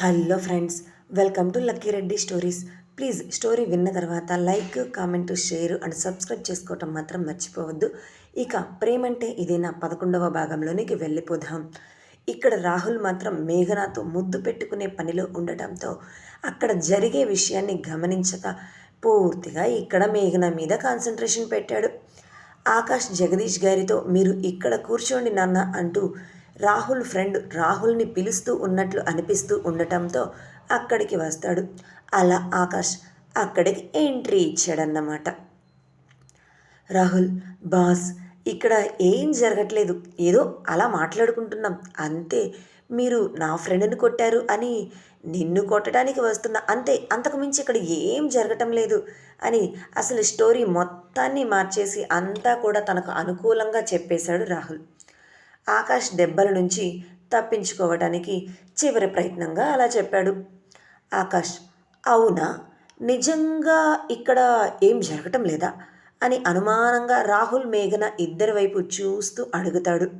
Hello friends welcome to Lucky Reddy stories. Please story విన్న తర్వాత like comment share and subscribe చేసుకోవటం మాత్రం మర్చిపోవద్దు. ఇక ప్రేమంటే అంటే ఇదేనా పదకొండవ భాగంలోనికి వెళ్ళిపోదాం. ఇక్కడ రాహుల్ మాత్రం మేఘనాతో ముద్దు పెట్టుకునే పనిలో ఉండటంతో అక్కడ జరిగే విషయాన్ని గమనించక పూర్తిగా ఇక్కడ మేఘన మీద కాన్సన్ట్రేషన్ పెట్టాడు. ఆకాష్ జగదీష్ గారితో మీరు ఇక్కడ కూర్చోండి నాన్న అంటూ రాహుల్ ఫ్రెండ్ రాహుల్ని పిలుస్తూ ఉన్నట్లు అనిపిస్తూ ఉండటంతో అక్కడికి వస్తాడు. అలా ఆకాష్ అక్కడికి ఎంట్రీ ఇచ్చాడన్నమాట. రాహుల్ బాస్ ఇక్కడ ఏం జరగట్లేదు. ఏదో అలా మాట్లాడుకుంటున్నాం. అంతే. మీరు నా ఫ్రెండ్ని కొట్టారు అని నిన్ను కొట్టడానికి వస్తున్నా అంతే. అంతకుమించి ఇక్కడ ఏం జరగటం లేదు అని అసలు స్టోరీ మొత్తాన్ని మార్చేసి అంతా కూడా తనకు అనుకూలంగా చెప్పేశాడు రాహుల్. ఆకాష్ దెబ్బల నుంచి తప్పించుకోవటానికి చివరి ప్రయత్నంగా అలా చెప్పాడు. ఆకాష్ అవునా? నిజంగా ఇక్కడ ఏం జరగటం లేదా? అని అనుమానంగా రాహుల్ మేఘన ఇద్దరి వైపు చూస్తూ అడుగుతాడు.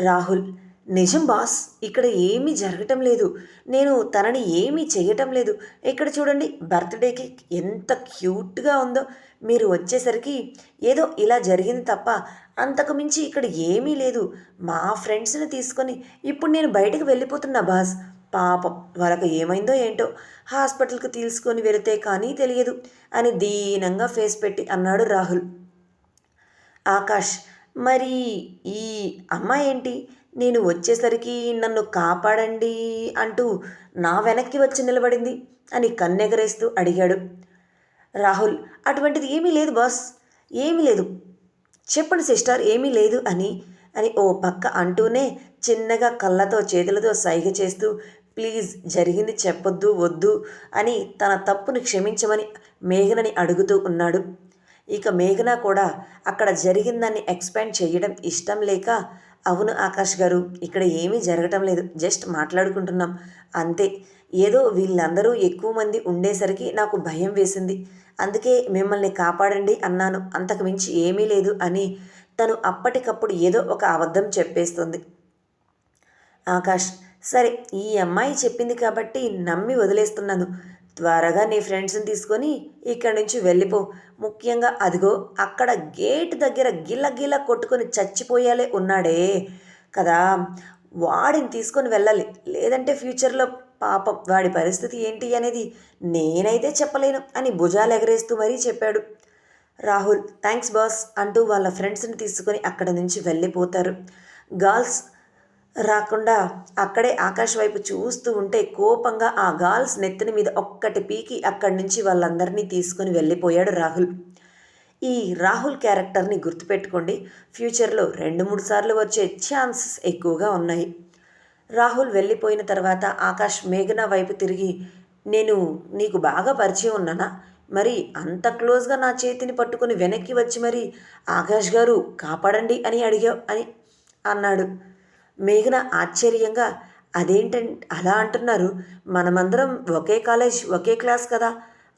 రాహుల్ నిజం బాస్ ఇక్కడ ఏమీ జరగటం లేదు. నేను తనని ఏమీ చేయటం లేదు. ఇక్కడ చూడండి బర్త్డేకి ఎంత క్యూట్గా ఉందో. మీరు వచ్చేసరికి ఏదో ఇలా జరిగింది తప్ప అంతకు మించి ఇక్కడ ఏమీ లేదు. మా ఫ్రెండ్స్ని తీసుకొని ఇప్పుడు నేను బయటకు వెళ్ళిపోతున్నా బాస్. పాపం వాళ్ళకు ఏమైందో ఏంటో హాస్పిటల్కి తీసుకొని వెళితే కానీ తెలియదు అని దీనంగా ఫేస్ పెట్టి అన్నాడు రాహుల్. ఆకాష్ మరి ఈ అమ్మాయి ఏంటి? నేను వచ్చేసరికి నన్ను కాపాడండి అంటూ నా వెనక్కి వచ్చి నిలబడింది అని కన్నెగరేస్తూ అడిగాడు. రాహుల్ అటువంటిది ఏమీ లేదు బాస్ ఏమీ లేదు. చెప్పండి సిస్టర్ ఏమీ లేదు అని అని ఓ పక్క అంటూనే చిన్నగా కళ్ళతో చేతులతో సైగ చేస్తూ ప్లీజ్ జరిగింది చెప్పొద్దు వద్దు అని తన తప్పును క్షమించమని మేఘనని అడుగుతూ ఉన్నాడు. ఇక మేఘన కూడా అక్కడ జరిగిందని ఎక్స్పాండ్ చేయడం ఇష్టం లేక అవును ఆకాష్ గారు ఇక్కడ ఏమీ జరగటం లేదు. జస్ట్ మాట్లాడుకుంటున్నాం. అంతే. ఏదో వీళ్ళందరూ ఎక్కువ మంది ఉండేసరికి నాకు భయం వేసింది. అందుకే మిమ్మల్ని కాపాడండి అన్నాను. అంతకు మించి ఏమీ లేదు అని తను అప్పటికప్పుడు ఏదో ఒక అబద్ధం చెప్పేస్తుంది. ఆకాష్ సరే ఈ అమ్మాయి చెప్పింది కాబట్టి నమ్మి వదిలేస్తున్నాను. త్వరగా నీ ఫ్రెండ్స్ని తీసుకొని ఇక్కడి నుంచి వెళ్ళిపో. ముఖ్యంగా అదిగో అక్కడ గేట్ దగ్గర గిల్ల గిల్ల కొట్టుకొని చచ్చిపోయాలే ఉన్నాడే. కదా? వాడిని తీసుకొని వెళ్ళాలి. లేదంటే ఫ్యూచర్లో పాపం వాడి పరిస్థితి ఏంటి అనేది నేనైతే చెప్పలేను అని భుజాలు ఎగరేస్తూ మరీ చెప్పాడు. రాహుల్ థ్యాంక్స్ బాస్ అంటూ వాళ్ళ ఫ్రెండ్స్ని తీసుకొని అక్కడ నుంచి వెళ్ళిపోతారు. గర్ల్స్ రాకుండా అక్కడే ఆకాశ్ వైపు చూస్తూ ఉంటే కోపంగా ఆ గాల్స్ నెత్తిన మీద ఒక్కటి పీకి అక్కడి నుంచి వాళ్ళందరినీ తీసుకుని వెళ్ళిపోయాడు రాహుల్. ఈ రాహుల్ క్యారెక్టర్ని గుర్తుపెట్టుకోండి. ఫ్యూచర్లో రెండు మూడు సార్లు వచ్చే ఛాన్సెస్ ఎక్కువగా ఉన్నాయి. రాహుల్ వెళ్ళిపోయిన తర్వాత ఆకాష్ మేఘన వైపు తిరిగి నేను నీకు బాగా పరిచయం ఉన్నానా? మరి అంత క్లోజ్గా నా చేతిని పట్టుకుని వెనక్కి వచ్చి మరి ఆకాష్ గారు కాపాడండి అని అడిగా అని అన్నాడు. మేఘన ఆశ్చర్యంగా అదేంటంటే అలా అంటున్నారు. మనమందరం ఒకే కాలేజ్ ఒకే క్లాస్ కదా.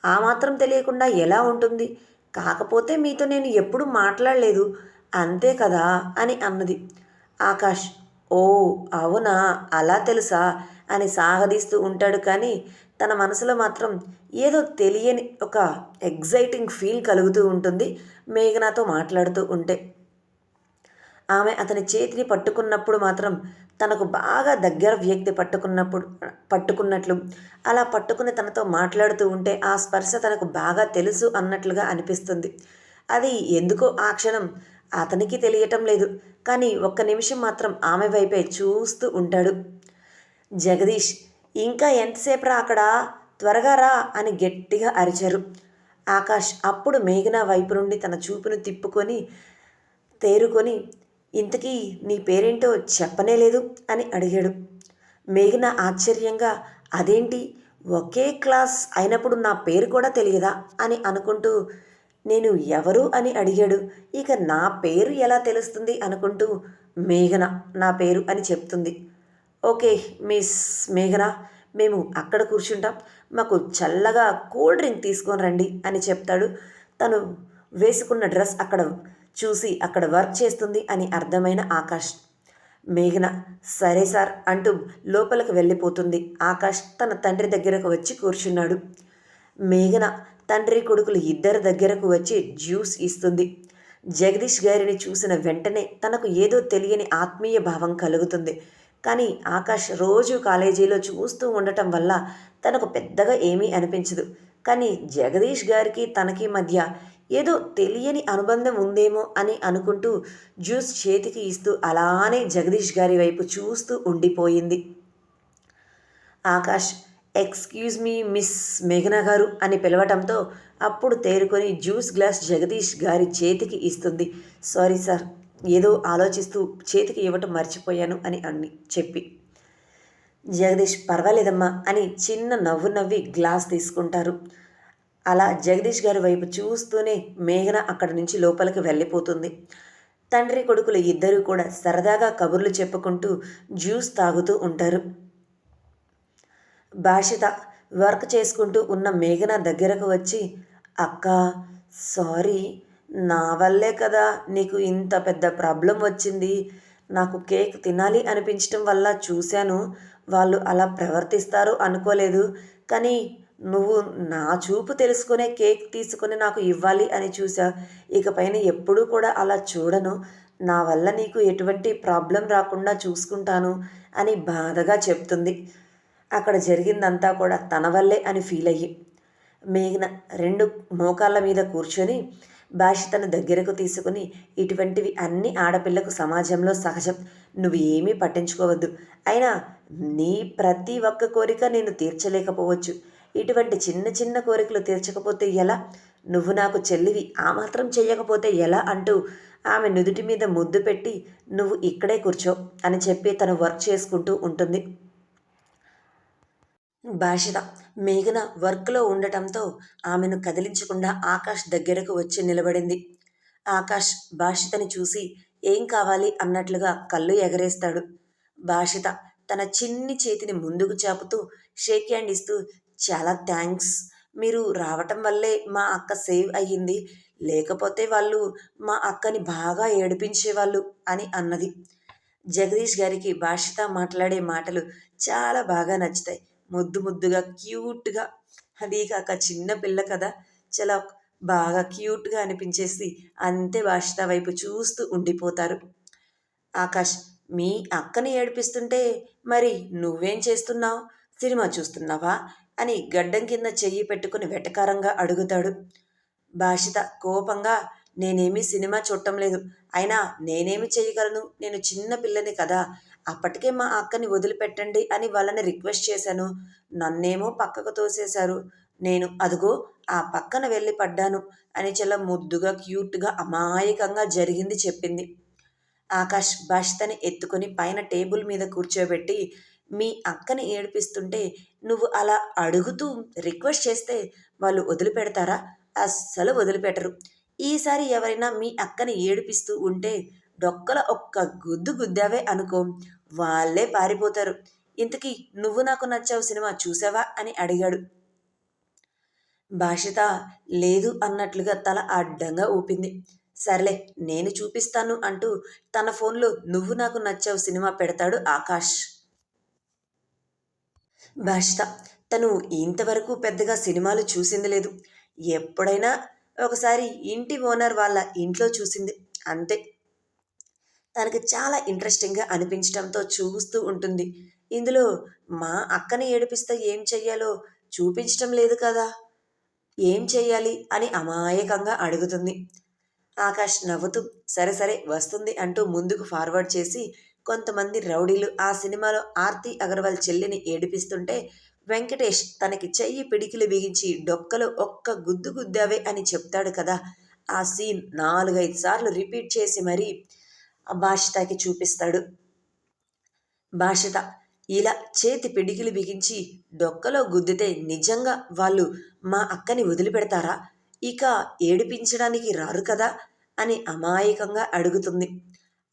ఆ మాత్రం తెలియకుండా ఎలా ఉంటుంది? కాకపోతే మీతో నేను ఎప్పుడు మాట్లాడలేదు. అంతే కదా అని అన్నది. ఆకాష్ ఓ అవునా? అలా తెలుసా? అని సాగదీస్తూ ఉంటాడు కానీ తన మనసులో మాత్రం ఏదో తెలియని ఒక ఎగ్జైటింగ్ ఫీల్ కలుగుతూ ఉంటుంది మేఘనాతో మాట్లాడుతూ ఉంటే. ఆమె అతని చేతిని పట్టుకున్నప్పుడు మాత్రం తనకు బాగా దగ్గర వ్యక్తి పట్టుకున్నప్పుడు పట్టుకున్నట్లు అలా పట్టుకుని తనతో మాట్లాడుతూ ఉంటే ఆ స్పర్శ తనకు బాగా తెలుసు అన్నట్లుగా అనిపిస్తుంది. అది ఎందుకో ఆ క్షణం అతనికి తెలియటం లేదు. కానీ ఒక్క నిమిషం మాత్రం ఆమె వైపే చూస్తూ ఉంటాడు. జగదీష్ ఇంకా ఎంతసేపు రా అక్కడ? త్వరగా రా అని గట్టిగా అరిచారు. ఆకాష్ అప్పుడు మేఘన వైపు నుండి తన చూపును తిప్పుకొని తేరుకొని ఇంతకీ నీ పేరేంటో చెప్పనే లేదు అని అడిగాడు. మేఘన ఆశ్చర్యంగా అదేంటి? ఒకే క్లాస్ అయినప్పుడు నా పేరు కూడా తెలియదా? అని అనుకుంటూ నేను ఎవరు? అని అడిగాడు. ఇక నా పేరు ఎలా తెలుస్తుంది? అనుకుంటూ మేఘన నా పేరు అని చెప్తుంది. ఓకే మిస్ మేఘన మేము అక్కడ కూర్చుంటాం. మాకు చల్లగా కూల్ డ్రింక్ తీసుకొని రండి అని చెప్తాడు. తను వేసుకున్న డ్రెస్ అక్కడ చూసి అక్కడ వర్క్ చేస్తుంది అని అర్థమైన ఆకాష్. మేఘన సరే సార్ అంటూ లోపలికి వెళ్ళిపోతుంది. ఆకాష్ తన తండ్రి దగ్గరకు వచ్చి కూర్చున్నాడు. మేఘన తండ్రి కొడుకులు ఇద్దరి దగ్గరకు వచ్చి జ్యూస్ ఇస్తుంది. జగదీష్ గారిని చూసిన వెంటనే తనకు ఏదో తెలియని ఆత్మీయ భావం కలుగుతుంది. కానీ ఆకాష్ రోజు కాలేజీలో చూస్తూ ఉండటం వల్ల తనకు పెద్దగా ఏమీ అనిపించదు. కానీ జగదీష్ గారికి తనకి మధ్య ఏదో తెలియని అనుబంధం ఉందేమో అని అనుకుంటూ జ్యూస్ చేతికి ఇస్తూ అలానే జగదీష్ గారి వైపు చూస్తూ ఉండిపోయింది. ఆకాష్ ఎక్స్క్యూజ్ మీ మిస్ మేఘన గారు అని పిలవటంతో అప్పుడు తేరుకొని జ్యూస్ గ్లాస్ జగదీష్ గారి చేతికి ఇస్తుంది. సారీ సార్ ఏదో ఆలోచిస్తూ చేతికి ఇవ్వటం మర్చిపోయాను అని అన్ని చెప్పి. జగదీష్ పర్వాలేదమ్మా అని చిన్న నవ్వు నవ్వి గ్లాస్ తీసుకుంటారు. అలా జగదీష్ గారి వైపు చూస్తూనే మేఘన అక్కడి నుంచి లోపలికి వెళ్ళిపోతుంది. తండ్రి కొడుకులు ఇద్దరూ కూడా సరదాగా కబుర్లు చెప్పుకుంటూ జ్యూస్ తాగుతూ ఉంటారు. భాషిత వర్క్ చేసుకుంటూ ఉన్న మేఘన దగ్గరకు వచ్చి అక్క సారీ నా వల్లే కదా నీకు ఇంత పెద్ద ప్రాబ్లం వచ్చింది. నాకు కేక్ తినాలి అనిపించడం వల్ల చూశాను. వాళ్ళు అలా ప్రవర్తిస్తారు అనుకోలేదు. కానీ నువ్వు నా చూపు తెలుసుకునే కేక్ తీసుకొని నాకు ఇవ్వాలి అని చూసా. ఇకపైన ఎప్పుడూ కూడా అలా చూడను. నా వల్ల నీకు ఎటువంటి ప్రాబ్లం రాకుండా చూసుకుంటాను అని బాధగా చెప్తుంది. అక్కడ జరిగిందంతా కూడా తన వల్లే అని ఫీల్ అయ్యి. మేఘన రెండు మోకాళ్ళ మీద కూర్చొని భాషితను దగ్గరకు తీసుకుని ఇటువంటివి అన్ని ఆడపిల్లకు సమాజంలో సహజం. నువ్వు ఏమీ పట్టించుకోవద్దు. అయినా నీ ప్రతి ఒక్క కోరిక నేను తీర్చలేకపోవచ్చు. ఇటువంటి చిన్న చిన్న కోరికలు తీర్చకపోతే ఎలా? నువ్వు నాకు చెల్లివి ఆ మాత్రం చెయ్యకపోతే ఎలా అంటూ ఆమె నుదుటి మీద ముద్దు పెట్టి నువ్వు ఇక్కడే కూర్చో అని చెప్పి తను వర్క్ చేసుకుంటూ ఉంటుంది. భాషిత మేఘన వర్క్లో ఉండటంతో ఆమెను కదిలించకుండా ఆకాష్ దగ్గరకు వచ్చి నిలబడింది. ఆకాష్ భాషితని చూసి ఏం కావాలి అన్నట్లుగా కళ్ళు ఎగరేస్తాడు. భాషిత తన చిన్ని చేతిని ముందుకు చాపుతూ షేక్ హ్యాండ్ ఇస్తూ చాలా థ్యాంక్స్. మీరు రావటం వల్లే మా అక్క సేవ్ అయ్యింది. లేకపోతే వాళ్ళు మా అక్కని బాగా ఏడిపించేవాళ్ళు అని అన్నది. జగదీష్ గారికి భాషిత మాట్లాడే మాటలు చాలా బాగా నచ్చుతాయి. ముద్దు ముద్దుగా క్యూట్గా. అది కాక చిన్న పిల్ల కదా. చాలా బాగా క్యూట్గా అనిపించేసి అంతే భాషిత వైపు చూస్తూ ఉండిపోతారు. ఆకాష్ మీ అక్కని ఏడిపిస్తుంటే మరి నువ్వేం చేస్తున్నావు? సినిమా చూస్తున్నావా? అని గడ్డం కింద చెయ్యి పెట్టుకుని వెటకారంగా అడుగుతాడు. భాషిత కోపంగా నేనేమీ సినిమా చూడటం లేదు. అయినా నేనేమి చేయగలను నేను చిన్న పిల్లని కదా. అప్పటికే మా అక్కని వదిలిపెట్టండి అని వాళ్ళని రిక్వెస్ట్ చేశాను. నన్నేమో పక్కకు తోసేశారు. నేను అదుగో ఆ పక్కన వెళ్ళి పడ్డాను అని చాలా ముద్దుగా క్యూట్గా అమాయకంగా జరిగింది చెప్పింది. ఆకాష్ భాషితని ఎత్తుకొని పైన టేబుల్ మీద కూర్చోబెట్టి మీ అక్కని ఏడిపిస్తుంటే నువ్వు అలా అడుగుతూ రిక్వెస్ట్ చేస్తే వాళ్ళు వదిలిపెడతారా? అస్సలు వదిలిపెట్టరు. ఈసారి ఎవరైనా మీ అక్కని ఏడిపిస్తూ ఉంటే డొక్కల ఒక్క గుద్దు గుద్దావే అనుకో. వాళ్ళే పారిపోతారు. ఇంతకీ నువ్వు నాకు నచ్చావు సినిమా చూసావా? అని అడిగాడు. భాషిత లేదు అన్నట్లుగా తల అడ్డంగా ఊపింది. సర్లే నేను చూపిస్తాను అంటూ తన ఫోన్లో నువ్వు నాకు నచ్చావు సినిమా పెడతాడు ఆకాష్. భాషిత తను ఇంతవరకు పెద్దగా సినిమాలు చూసింది లేదు. ఎప్పుడైనా ఒకసారి ఇంటి ఓనర్ వాళ్ళ ఇంట్లో చూసింది. అంతే. తనకి చాలా ఇంట్రెస్టింగ్గా అనిపించడంతో చూస్తూ ఉంటుంది. ఇందులో మా అక్కని ఏడిపిస్తే ఏం చెయ్యాలో చూపించటం లేదు కదా. ఏం చెయ్యాలి అని అమాయకంగా అడుగుతుంది. ఆకాష్ నవ్వుతూ సరే సరే వస్తుంది అంటూ ముందుకు ఫార్వర్డ్ చేసి కొంతమంది రౌడీలు ఆ సినిమాలో ఆర్తి అగర్వాల్ చెల్లిని ఏడిపిస్తుంటే వెంకటేష్ తనకి చెయ్యి పిడికిలు బిగించి డొక్కలు ఒక్క గుద్దు గుద్దావే అని చెప్తాడు కదా. ఆ సీన్ నాలుగైదు సార్లు రిపీట్ చేసి మరీ భాషితకి చూపిస్తాడు. భాషిత ఇలా చేతి పిడికిలు బిగించి డొక్కలో గుద్దితే నిజంగా వాళ్ళు మా అక్కని వదిలిపెడతారా? ఇక ఏడిపించడానికి రారు కదా అని అమాయకంగా అడుగుతుంది.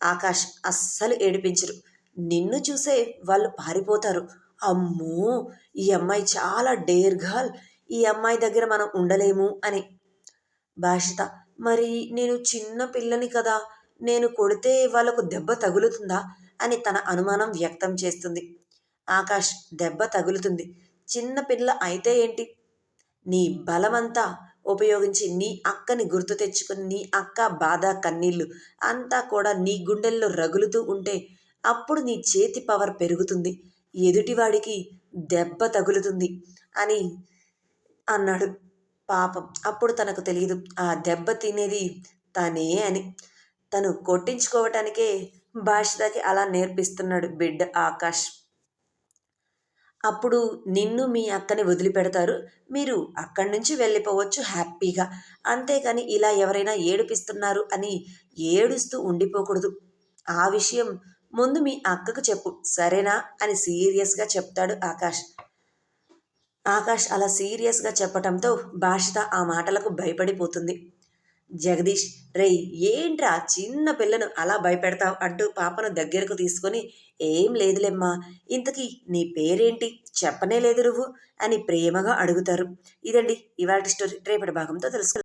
ఆకాష్ అస్సలు ఏడిపించరు. నిన్ను చూసే వాళ్ళు పారిపోతారు. అమ్మో! ఈ అమ్మాయి చాలా డేర్ గర్ల్. ఈ అమ్మాయి దగ్గర మనం ఉండలేము అని. భాషిత మరి నేను చిన్న పిల్లని కదా? నేను కొడితే వాళ్ళకు దెబ్బ తగులుతుందా? అని తన అనుమానం వ్యక్తం చేస్తుంది. ఆకాష్ దెబ్బ తగులుతుంది. చిన్న పిల్ల అయితే ఏంటి? నీ బలమంతా ఉపయోగించి నీ అక్కని గుర్తు తెచ్చుకుని నీ అక్క బాధ కన్నీళ్ళు అంతా కూడా నీ గుండెల్లో రగులుతూ ఉంటే అప్పుడు నీ చేతి పవర్ పెరుగుతుంది. ఎదుటివాడికి దెబ్బ తగులుతుంది అని అన్నాడు పాపం. అప్పుడు తనకు తెలియదు ఆ దెబ్బ తినేది తనే అని. తను కొట్టించుకోవటానికే భాషితకి అలా నేర్పిస్తున్నాడు బిడ్డ ఆకాష్. అప్పుడు నిన్ను మీ అక్కని వదిలిపెడతారు. మీరు అక్కడి నుంచి వెళ్ళిపోవచ్చు హ్యాపీగా. అంతేకాని ఇలా ఎవరైనా ఏడిపిస్తున్నారు అని ఏడుస్తూ ఉండిపోకూడదు. ఆ విషయం ముందు మీ అక్కకు చెప్పు. సరేనా? అని సీరియస్గా చెప్తాడు ఆకాష్. ఆకాష్ అలా సీరియస్గా చెప్పటంతో భాషిత ఆ మాటలకు భయపడిపోతుంది. జగదీష్ రేయ్ ఏంట్రా చిన్న పిల్లను అలా భయపెడతావు? అంటూ పాపను దగ్గరకు తీసుకొని ఏం లేదులేమ్మా ఇంతకీ నీ పేరేంటి? చెప్పనే లేదు నువ్వు అని ప్రేమగా అడుగుతారు. ఇదండి ఇవాళ స్టోరీ. రేపటి భాగంతో తెలుసు